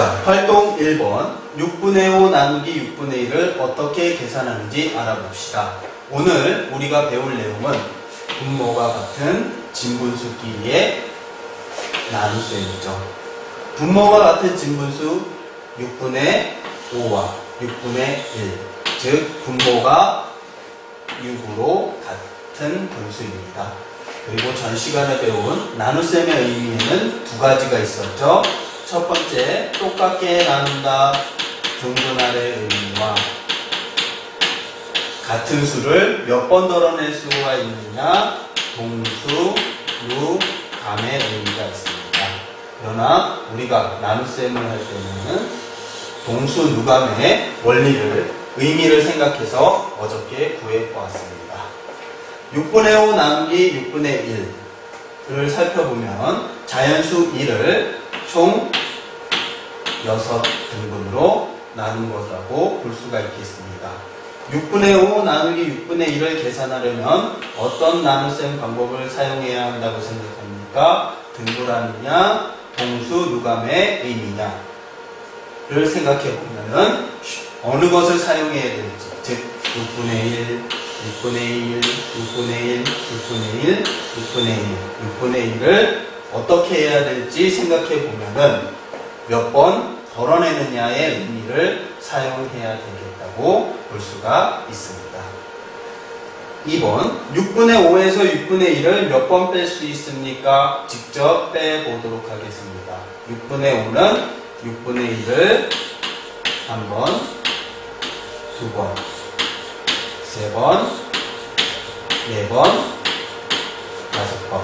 자, 활동 1번 6분의 5 나누기 6분의 1을 어떻게 계산하는지 알아봅시다. 오늘 우리가 배울 내용은 분모가 같은 진분수끼리의 나눗셈이죠. 분모가 같은 진분수 6분의 5와 6분의 1, 즉 분모가 6으로 같은 분수입니다. 그리고 전 시간에 배운 나눗셈의 의미에는 두 가지가 있었죠. 첫 번째, 똑같게 나눈다 등분할의 의미와 같은 수를 몇 번 덜어낼 수가 있느냐 동수, 루, 감의 의미가 있습니다. 그러나 우리가 나눗셈을 할 때는 동수, 누감의 원리를 의미를 생각해서 어저께 구해보았습니다. 6분의 5 나누기 6분의 1을 살펴보면 자연수 1을 총 6등분으로 나눈 것이라고 볼 수가 있겠습니다. 6분의 5 나누기 6분의 1을 계산하려면 어떤 나눗셈 방법을 사용해야 한다고 생각합니까? 등분하느냐, 동수, 누감의 의미냐를 생각해 보면은 어느 것을 사용해야 될지, 즉 6분의 1, 6분의 1, 6분의 1, 6분의 1, 6분의 1, 6분의 1을 어떻게 해야 될지 생각해 보면은 몇 번 덜어내느냐의 의미를 사용해야 되겠다고 볼 수가 있습니다. 2번 6분의 5에서 6분의 1을 몇 번 뺄 수 있습니까? 직접 빼보도록 하겠습니다. 6분의 5는 6분의 1을 한 번, 두 번, 세 번, 네 번, 다섯 번.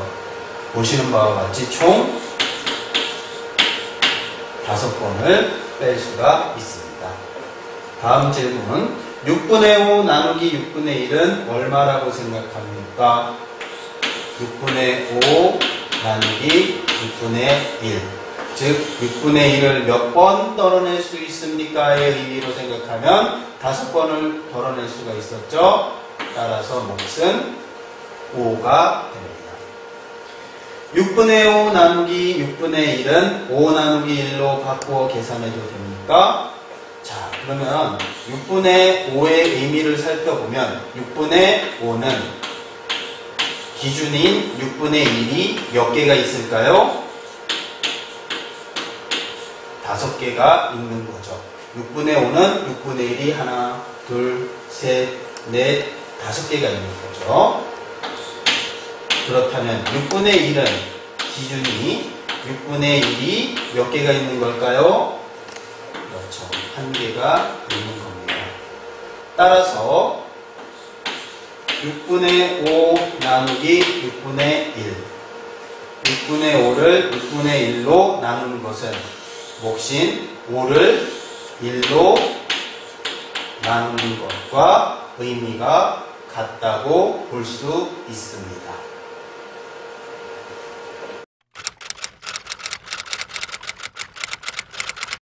보시는 바와 같이 총 다섯 번을 뺄 수가 있습니다. 다음 질문. 6분의 5 나누기 6분의 1은 얼마라고 생각합니까? 6분의 5 나누기 6분의 1. 즉, 6분의 1을 몇 번 덜어낼 수 있습니까의 의미로 생각하면 다섯 번을 덜어낼 수가 있었죠. 따라서 몫은 5가 됩니다. 6분의 5 나누기 6분의 1은 5 나누기 1로 바꾸어 계산해도 됩니까? 자, 그러면 6분의 5의 의미를 살펴보면 6분의 5는 기준인 6분의 1이 몇 개가 있을까요? 다섯 개가 있는 거죠. 6분의 5는 6분의 1이 하나, 둘, 셋, 넷, 다섯 개가 있는 거죠. 그렇다면 6분의 1은 기준이 6분의 1이 몇 개가 있는 걸까요? 그렇죠. 한 개가 있는 겁니다. 따라서 6분의 5 나누기 6분의 1 6분의 5를 6분의 1로 나누는 것은 몫인 5를 1로 나누는 것과 의미가 같다고 볼 수 있습니다.